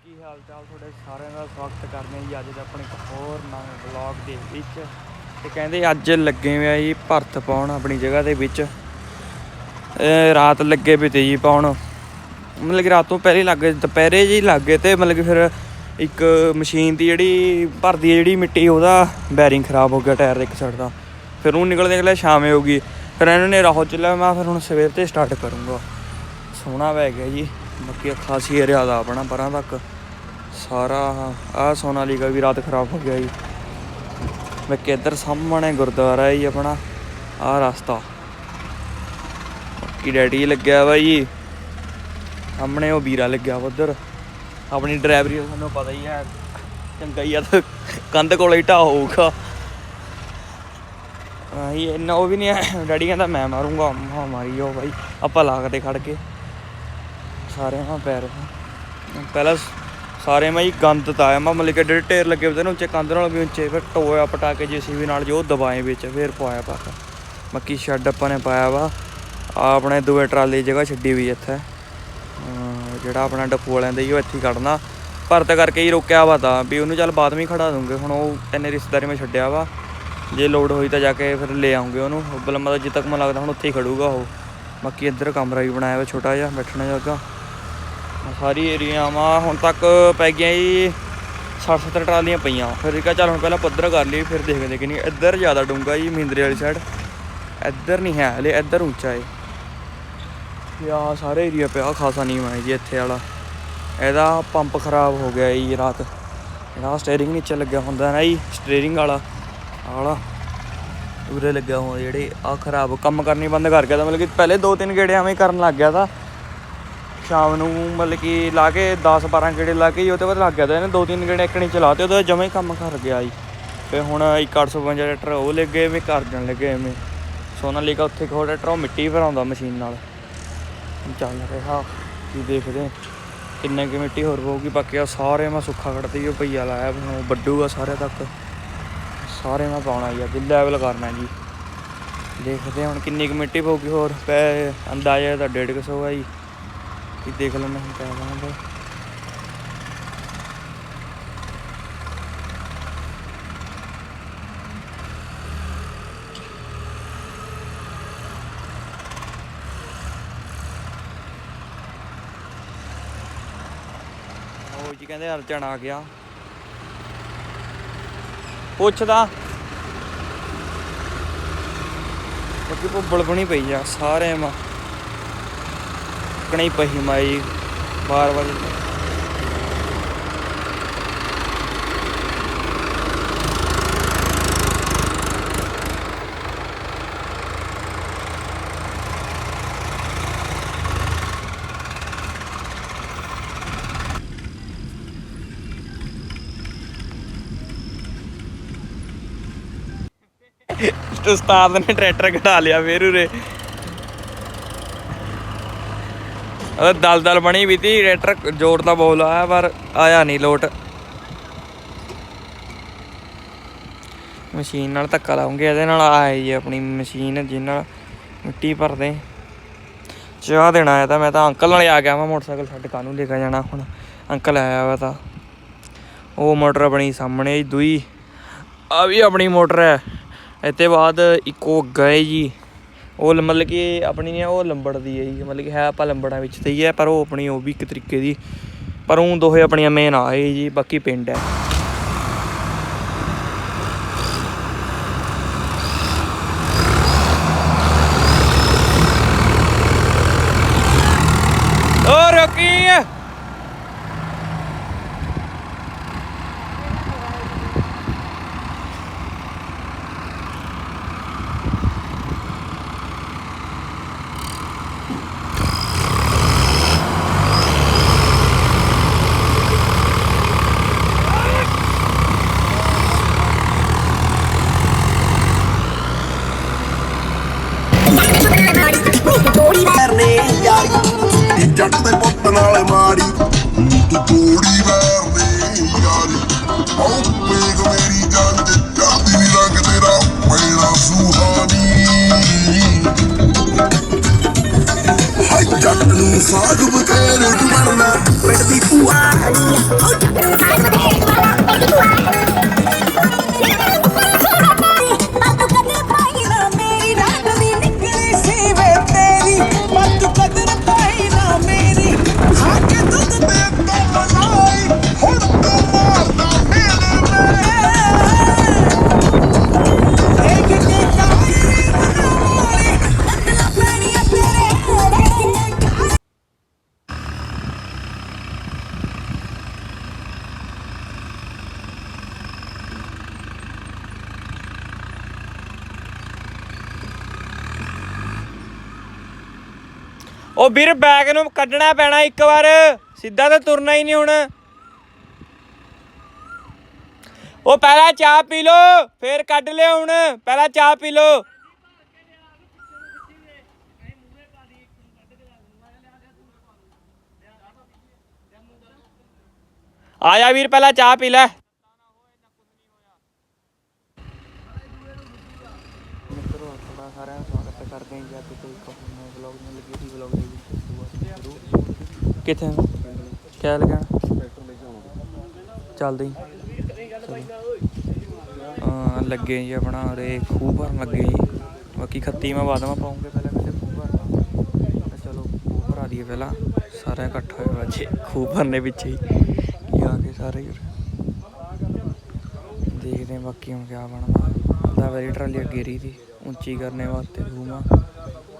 ਕੀ ਹਾਲ ਚਾਲ ਤੁਹਾਡੇ ਸਾਰਿਆਂ ਦਾ? ਸਵਾਗਤ ਕਰਦੇ ਹਾਂ ਜੀ ਅੱਜ ਦੇ ਆਪਣੇ ਇੱਕ ਹੋਰ ਨਵੇਂ ਵਲੌਗ ਦੇ ਵਿੱਚ। ਤੇ ਕਹਿੰਦੇ ਅੱਜ ਲੱਗੇ ਹੋਏ ਆ ਜੀ ਭਰਤ ਪਾਉਣ ਆਪਣੀ ਜਗ੍ਹਾ ਦੇ ਵਿੱਚ। ਇਹ ਰਾਤ ਲੱਗੇ ਵੀ ਤੇ ਜੀ ਪਾਉਣ। ਮਤਲਬ ਕਿ ਰਾਤ ਤੋਂ ਪਹਿਲੇ ਹੀ ਲੱਗੇ, ਦੁਪਹਿਰੇ ਜੀ ਲੱਗ ਗਏ ਤੇ ਮਤਲਬ ਕਿ ਫਿਰ ਇੱਕ ਮਸ਼ੀਨ ਦੀ ਜਿਹੜੀ ਭਰਦੀ ਹੈ ਜਿਹੜੀ ਮਿੱਟੀ, ਉਹਦਾ ਬੈਰਿੰਗ ਖਰਾਬ ਹੋ ਗਿਆ ਟਾਇਰ ਦੇ ਇੱਕ ਸਾਈਡ ਦਾ। ਫਿਰ ਉਹ ਨਿਕਲ ਨਿਕਲਿਆ ਸ਼ਾਮੇ ਹੋ ਗਈ। ਫਿਰ ਇਹਨਾਂ ਨੇ ਰਾਹੋ ਚੱਲਿਆ, ਮੈਂ ਫਿਰ ਹੁਣ ਸਵੇਰ ਤੇ ਸਟਾਰਟ ਕਰੂੰਗਾ। ਸੋਹਣਾ ਵੈ ਗਿਆ ਜੀ। ਬਾਕੀ ਖਾਸੀ ਏਰੀਆ ਦਾ ਆਪਣਾ, ਪਰਾਂ ਤੱਕ ਸਾਰਾ ਆ ਸੋਨਾਲੀਕਾ ਵੀ ਰਾਤ ਖਰਾਬ ਹੋ ਗਿਆ ਜੀ। ਬਾਕੀ ਇੱਧਰ ਸਾਹਮਣੇ ਗੁਰਦੁਆਰਾ ਹੈ ਜੀ ਆਪਣਾ ਆ ਰਸਤਾ। ਬਾਕੀ ਡੈਡੀ ਲੱਗਿਆ ਵਾ ਜੀ। ਸਾਹਮਣੇ ਉਹ ਵੀਰਾ ਲੱਗਿਆ ਵਾ ਉੱਧਰ। ਆਪਣੀ ਡਰਾਈਵਰੀ ਦਾ ਤੁਹਾਨੂੰ ਪਤਾ ਹੀ ਹੈ, ਚੰਗਾ ਹੀ ਆ ਤਾਂ ਕੰਧ ਕੋਲ ਹੀ ਢਾ ਹੋਊਗਾ। ਆਹੀ ਇੰਨਾ ਉਹ ਵੀ ਨਹੀਂ ਹੈ, ਡੈਡੀ ਕਹਿੰਦਾ ਮੈਂ ਮਾਰੂੰਗਾ, ਮਾ ਮਾਰੀ ਜਾਓ ਬਾਈ। ਆਪਾਂ ਲਾਗਦੇ ਖੜ ਕੇ। ਸਾਰਿਆਂ ਮਾ ਰਿਹਾ ਪਹਿਲਾਂ ਸਾਰੇ ਮੈਂ ਹੀ ਗੰਦ ਤਾਇਆ ਮੈਂ ਮਤਲਬ ਕਿ ਜਿਹੜੇ ਢੇਰ ਲੱਗੇ ਹੁੰਦੇ ਨੇ, ਉੱਚੇ ਕੰਧ ਨਾਲ ਵੀ ਉੱਚੇ। ਫਿਰ ਟੋਇਆ ਪਟਾ ਕੇ ਵੀ ਨਾਲ ਜੋ ਦਬਾਏ ਵਿੱਚ, ਫਿਰ ਪਾਇਆ ਪਾ ਮੱਕੀ ਸ਼ੈੱਡ ਆਪਾਂ ਨੇ ਪਾਇਆ ਵਾ। ਆ ਆਪਣੇ ਦੂਏ ਟਰਾਲੀ ਦੀ ਜਗ੍ਹਾ ਛੱਡੀ ਹੋਈ ਇੱਥੇ। ਜਿਹੜਾ ਆਪਣਾ ਡੱਪੂ ਵਾਲਿਆਂ ਦਾ ਹੀ ਉਹ ਇੱਥੇ ਹੀ ਕੱਢਣਾ। ਭਰਤ ਕਰਕੇ ਹੀ ਰੋਕਿਆ ਵਾ ਤਾਂ। ਵੀ ਉਹਨੂੰ ਚੱਲ ਬਾਅਦ ਵਿੱਚ ਖੜਾ ਦੂੰਗੇ। ਹੁਣ ਉਹ ਇੰਨੇ ਰਿਸ਼ਤੇਦਾਰੀ ਮੈਂ ਛੱਡਿਆ ਵਾ। ਜੇ ਲੋਡ ਹੋਈ ਤਾਂ ਜਾ ਕੇ ਫਿਰ ਲੈ ਆਉਂਗੇ ਉਹਨੂੰ। ਬਲ ਮਤਲਬ ਜਿੱਦ ਤੱਕ ਮੈਨੂੰ ਲੱਗਦਾ ਹੁਣ ਉੱਥੇ ਹੀ ਖੜੂਗਾ ਉਹ। ਬਾਕੀ ਇੱਧਰ ਕਮਰਾ ਵੀ ਬਣਾਇਆ ਵਾ, ਛੋਟਾ ਜਿਹਾ, ਬੈਠਣ ਜੋਗਾ ਸਾਰੀ ਏਰੀਆਵਾਂ ਹੁਣ ਤੱਕ ਪੈ ਗਈਆਂ ਜੀ 60 70 ਟਰਾਲੀਆਂ ਪਈਆਂ। ਫਿਰ ਇਹ ਕਿਹਾ ਚੱਲ ਹੁਣ ਪਹਿਲਾਂ ਪੱਧਰ ਕਰ ਲਈ, ਫਿਰ ਦੇਖਦੇ ਕਿ ਨਹੀਂ, ਇੱਧਰ ਜ਼ਿਆਦਾ ਡੂੰਗਾ ਜੀ, ਮਹਿੰਦਰੇ ਵਾਲੀ ਸਾਈਡ ਇੱਧਰ ਨਹੀਂ ਹੈ, ਹਲੇ ਇੱਧਰ ਉੱਚਾ ਹੈ ਯਾ ਸਾਰੇ ਏਰੀਆ ਪਿਆ ਖਾਸਾ ਨਹੀਂ ਹੈ ਜੀ ਇੱਥੇ ਵਾਲਾ। ਇਹਦਾ ਪੰਪ ਖਰਾਬ ਹੋ ਗਿਆ ਜੀ ਰਾਤ। ਇਹਦਾ ਸਟੀਅਰਿੰਗ ਨੀਚੇ ਲੱਗਿਆ ਹੁੰਦਾ ਨਾ ਜੀ ਸਟੀਅਰਿੰਗ ਵਾਲਾ, ਆਲਾ। ਵਾਲਾ ਉਰੇ ਲੱਗਿਆ ਹੋਇਆ ਜਿਹੜੇ ਆ ਖਰਾਬ ਕੰਮ ਕਰਨੀ ਬੰਦ ਕਰ ਗਿਆ ਤਾਂ ਮਤਲਬ ਕਿ ਪਹਿਲੇ ਦੋ ਤਿੰਨ ਗੇੜੇ ਐਵੇਂ ਕਰਨ ਲੱਗ ਗਿਆ ਤਾਂ ਸ਼ਾਮ ਨੂੰ ਮਤਲਬ ਕਿ ਲਾ ਕੇ 10 12 ਗੇੜੇ ਲਾ ਕੇ ਜੀ, ਉਹਦੇ ਬਾਅਦ ਲੱਗ ਗਿਆ ਤਾਂ ਇਹਨੇ ਦੋ ਤਿੰਨ ਗੇੜੇ ਇੱਕਣੀ ਚਲਾਤੇ, ਉਹਦਾ ਜਮਾ ਹੀ ਕੰਮ ਕਰ ਗਿਆ ਜੀ। ਤੇ ਹੁਣ ਇੱਕ 852 ਟਰੈਕਟਰ ਉਹ ਲੱਗੇ ਐਵੇਂ ਕਰ ਜਾਣ ਲੱਗੇ ਐਵੇਂ। ਸੋਨਾਲੀਕਾ ਉੱਥੇ ਇੱਕ ਹੋਰ ਟਰੈਕਟਰ ਉਹ ਮਿੱਟੀ ਭਰਾਉਂਦਾ ਮਸ਼ੀਨ ਨਾਲ। ਚੱਲ ਰਿਹਾ, ਕੀ ਦੇਖਦੇ ਹਾਂ। ਕਿੰਨੇ ਕਿ ਮਿੱਟੀ ਹੋਰ ਪਊਗੀ ਬਾਕੀ ਆ ਸਾਰੇ ਮੈਂ ਸੁੱਖਾ ਕੱਢਦੀ ਉਹ ਪਈਆ ਲਾਇਆ ਵੀ ਵੱਡੂਗਾ ਸਾਰੇ ਤੱਕ। ਸਾਰੇ ਮੈਂ ਪਾਉਣਾ ਜੀ, ਅੱਜ ਲੈਵਲ ਕਰਨਾ ਜੀ। ਦੇਖਦੇ ਹੁਣ ਕਿੰਨੀ ਕੁ ਮਿੱਟੀ ਪਊਗੀ, ਹੋਰ ਪੈ, ਅੰਦਾਜ਼ਾ ਤਾਂ 150 ਆ ਜੀ। ਕੀ ਦੇਖ ਲੈਣਾ ਹੁਣ ਕਿਆ ਬਣਦਾ। ਉਹ ਜੀ ਕਹਿੰਦੇ ਅਰਜਨ ਆ ਗਿਆ। ਪੁੱਛਦਾ। ਬਾਕੀ ਭੁੱਬਲ ਬਣੀ ਪਈ ਆ, ਸਾਰੇ ਮਾ ਕਣੀ ਪਈ ਮਾਈ ਬਾਰ ਬਾਰ ਉਸਤਾਦ ਨੇ ਟਰੈਕਟਰ ਘਟਾ ਲਿਆ ਫੇਰ ਉਰੇ। ਉਹ ਦਲ ਬਣੀ ਵੀ ਤੀ ਟਰੈਕਟਰ ਜ਼ੋਰ ਦਾ ਬਹੁਤ ਆਇਆ ਪਰ ਆਇਆ ਨਹੀਂ ਲੋਟ। ਮਸ਼ੀਨ ਨਾਲ ਧੱਕਾ ਲਾਉਂਗੇ, ਇਹਦੇ ਨਾਲ ਆਏ ਜੀ ਆਪਣੀ ਮਸ਼ੀਨ ਜਿਸ ਨਾਲ ਮਿੱਟੀ ਭਰਦੇ। ਚਾਹ ਦੇਣਾ ਆਇਆ ਤਾਂ ਮੈਂ ਤਾਂ ਅੰਕਲ ਨਾਲ ਆ ਗਿਆ ਮੈਂ ਮੋਟਰਸਾਈਕਲ ਛੱਡ ਕਾਨੂੰ ਲੈ ਕੇ ਜਾਣਾ ਹੁਣ। ਅੰਕਲ ਆਇਆ ਵਾ ਤਾਂ। ਉਹ ਮੋਟਰ ਬਣੀ ਸਾਹਮਣੇ ਦੂਈ। ਆ ਵੀ ਆਪਣੀ ਮੋਟਰ ਹੈ। ਇੱਥੇ ਬਾਅਦ ਇੱਕੋ ਉਹ ਗਏ ਜੀ। ਉਹ ਮਤਲਬ ਕਿ ਆਪਣੀ ਨੇ ਉਹ ਲੰਬੜ ਦੀ ਹੈ ਜੀ। ਮਤਲਬ ਕਿ ਹੈ ਆਪਾਂ ਲੰਬੜਾਂ ਵਿੱਚ ਤੇ ਹੀ ਹੈ ਪਰ ਉਹ ਆਪਣੀ ਉਹ ਵੀ ਇੱਕ ਤਰੀਕੇ ਦੀ। ਪਰ ਉਹ ਦੋਹੇ ਆਪਣੀਆਂ ਮੇਨ ਆਏ ਜੀ, ਬਾਕੀ ਪਿੰਡ ਹੈ। ਜੱਟ ਦੇ ਪੁੱਤ ਨਾਲ ਮਾੜੀ ਤੂੰ ਜੋੜੀ ਮਾਰਨੇ ਯਾਰ। ਉਹ ਪੇਗ ਮੇਰੀ ਜਾਨ ਤੇ ਜਾਂਦੀ ਨਹੀਂ ਲੱਗ ਤੇਰਾ ਮੇਰਾ ਸੁਹਾਣੀ ਹਾਈ ਜੱਟ ਨੂੰ ਸਾਗ ਬਤੇਰੇ ਤੂੰ ਮਰਨਾ। ਪਿੰਡ ਦੀ ਭੂਆ ਹਣੀ ਉਹ ਜੱਟ ਨੂੰ ਸਾਗ ਬਤੇਰੇ ਉਹ ਵੀਰ ਬੈਗ ਨੂੰ ਕੱਢਣਾ ਪੈਣਾ ਇੱਕ ਵਾਰ। ਸਿੱਧਾ ਤਾਂ ਤੁਰਨਾ ਹੀ ਨਹੀਂ ਹੁਣ। ਉਹ ਪਹਿਲਾਂ ਚਾਹ ਪੀ ਲੋ ਫੇਰ ਕੱਢ ਲਿਓ ਹੁਣ। ਪਹਿਲਾਂ ਚਾਹ ਪੀ ਲੋ ਆ ਜਾ ਵੀਰ, ਪਹਿਲਾਂ ਚਾਹ ਪੀ ਲੈ। ਮਿੱਤਰੋ, ਤੁਹਾਡਾ ਸਾਰਿਆਂ ਦਾ ਸਵਾਗਤ ਕਰਦੇ ਹਾਂ ਜੀ ਅੱਜ ਕੋਈ ਨਵੇਂ ਵਲੌਗ ਨਾਲ ਲੱਗੀ ਸੀ ਵਲੌਗ ਦੇ ਕਿੱਥੇ? ਕਿਆ ਲਗਾ ਚੱਲਦੇ ਹੀ ਹਾਂ, ਲੱਗੇ ਜੀ ਆਪਣਾ ਉਰੇ ਖੂਹ ਭਰਨ ਲੱਗੇ ਜੀ। ਬਾਕੀ ਖੱਤੀ ਮੈਂ ਬਾਅਦ ਮੈਂ ਪਾਉਂਗੇ ਪਹਿਲਾਂ ਕਿਤੇ ਖੂਹ ਭਰਨਾ ਤਾਂ ਚਲੋ, ਖੂਹ ਭਰਾ ਦਈਏ ਪਹਿਲਾਂ। ਸਾਰਾ ਇਕੱਠਾ ਹੋਇਆ ਬੱਚੇ ਖੂਹ ਭਰਨੇ ਪਿੱਛੇ ਹੀ। ਕੀ ਆ ਕੇ ਸਾਰੇ ਦੇਖਦੇ ਹਾਂ ਬਾਕੀ ਹੁਣ ਕਿਆ ਬਣਦਾ। ਅੱਧਾ ਵਾਰੀ ਟਰਾਲੀ ਅੱਗੇ ਰਹੀ ਦੀ, ਉੱਚੀ ਕਰਨੇ ਵਾਸਤੇ ਖੂਹਾਂ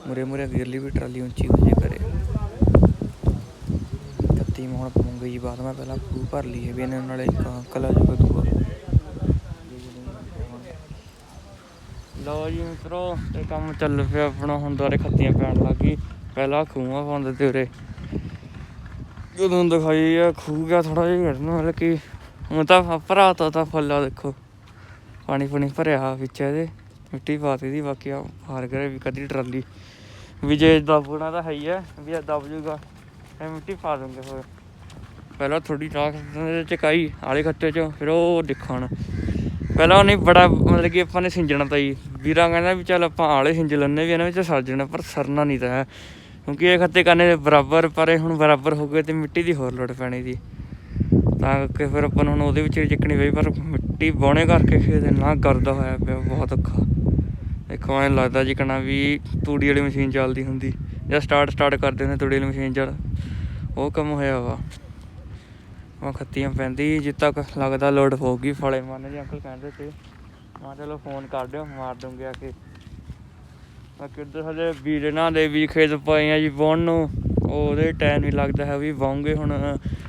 ਮੁਰੇ ਮੁਰੇ ਅਗੇਰਲੀ ਵੀ ਟਰਾਲੀ ਉੱਚੀ ਹੋ ਜੇ ਕਰੇ। ਕੱਤੀ ਮੈਂ ਹੁਣ ਪਾਉਂਗੇ ਜੀ, ਬਾਅਦ ਮੈਂ ਪਹਿਲਾਂ ਖੂਹ ਭਰ ਲਈਏ ਵੀ ਇਹਨਾਂ ਨਾਲੇ ਇੱਕ ਅੰਕਲ ਆ ਜੂਗਾ ਦੂਆ ਲਓ ਜੀ ਮਿੱਤਰੋ ਤੇ ਕੰਮ ਚੱਲ ਪਿਆ ਆਪਣਾ, ਹੁਣ ਦੁਆਰੇ ਖੱਤੀਆਂ ਪੈਣ ਲੱਗ ਗਈ। ਪਹਿਲਾਂ ਖੂਹਾਂ ਪਾਉਂਦੇ ਤੇ ਉਰੇ। ਜਦੋਂ ਦਿਖਾਈ ਆ, ਖੂਹ ਗਿਆ ਥੋੜਾ ਜਿਹਾ ਘੜਨਾ ਮਤਲਬ ਕਿ ਹੁਣ ਤਾਂ ਭਰਾ ਤਾ ਤਾਂ ਫੁੱਲਾ ਦੇਖੋ। ਪਾਣੀ ਪੁਣੀ ਭਰਿਆ ਵਿੱਚ ਇਹਦੇ, ਮਿੱਟੀ ਪਾਤੀ ਦੀ, ਬਾਕੀ ਆ ਹਾਰ ਕਰੇ ਵੀ ਕਦੀ ਟਰਾਲੀ। ਵੀ ਜੇ ਦਬਣਾ ਤਾਂ ਹੈ ਹੀ ਹੈ ਵੀ ਇਹ ਦਬ ਜੂਗਾ। ਇਹ ਮਿੱਟੀ ਪਾ ਦੂੰਗੇ ਹੋਰ ਪਹਿਲਾਂ ਥੋੜੀ ਰਾਖ ਚਕਾਈ ਆਲੇ ਖੱਤੇ ਚ, ਫਿਰ ਉਹ ਦਿਖਣ ਪਹਿਲਾਂ ਉਹਨੇ ਬੜਾ ਮਤਲਬ ਕਿ ਆਪਾਂ ਨੇ ਸਿੰਜਣਾ ਤਾਂ ਜੀ। ਵੀਰਾਂ ਕਹਿੰਦਾ ਵੀ ਚੱਲ ਆਪਾਂ ਆਲੇ ਸਿੰਜ ਲੈਣੇ ਵੀ ਇਹਨਾਂ ਵਿੱਚ ਸਰ ਜਾਣਾ, ਪਰ ਸਰਨਾ ਨਹੀਂ ਤਾਂ ਹੈ। ਕਿਉਂਕਿ ਇਹ ਖੱਤੇ ਕਰਨੇ ਦੇ ਬਰਾਬਰ, ਪਰ ਇਹ ਹੁਣ ਬਰਾਬਰ ਹੋ ਗਏ ਤੇ ਮਿੱਟੀ ਦੀ ਹੋਰ ਲੋੜ ਪੈਣੀ ਦੀ ਤਾਂ ਕਰਕੇ ਫਿਰ ਆਪਾਂ ਨੂੰ ਹੁਣ ਉਹਦੇ ਵਿੱਚ ਹੀ ਚੱਕਣੀ ਪਈ, ਪਰ ਮਿੱਟੀ ਬੋਣੇ ਕਰਕੇ ਖੇਤ ਇੰਨਾ ਕਰਦਾ ਹੋਇਆ ਪਿਆ ਬਹੁਤ ਔਖਾ। ਦੇਖੋ, ਐਂ ਲੱਗਦਾ ਜਿਕਣਾ ਵੀ ਤੂੜੀ ਵਾਲੀ ਮਸ਼ੀਨ ਚੱਲਦੀ ਹੁੰਦੀ। ਜਾਂ ਸਟਾਰਟ ਸਟਾਰਟ ਕਰਦੇ ਨੇ ਤੂੜੀ ਵਾਲੀ ਮਸ਼ੀਨ ਚੱਲ। ਉਹ ਕੰਮ ਹੋਇਆ ਵਾ। ਉਹ ਖੱਤੀਆਂ ਪੈਂਦੀ ਜਿੱਦ ਤੱਕ ਲੱਗਦਾ ਲੋਡ ਹੋਊਗੀ ਫਲੇ ਮੰਨ ਜੀ ਅੰਕਲ ਕਹਿੰਦੇ ਤੇ ਮੈਂ ਚਲੋ ਫੋਨ ਕਰ ਦਿਓ, ਮਾਰ ਦੂੰਗੇ ਆ ਕੇ। ਬਾਕੀ ਉੱਧਰ ਹਲੇ ਵੀਰੇ ਦੇ ਵੀ ਖੇਤ ਪਏ ਆ ਜੀ ਵਾਹੁਣ ਨੂੰ। ਉਹਦੇ ਟਾਈਮ ਨਹੀਂ ਲੱਗਦਾ ਹੈ ਵੀ ਵਾਉਂਗੇ ਹੁਣ।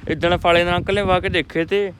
ਇਦਣ ਫਾਲੇ ਨਾਲ ਅੰਕਲ ਨੇ ਵਾ ਕੇ ਦੇਖੇ ਤੇ।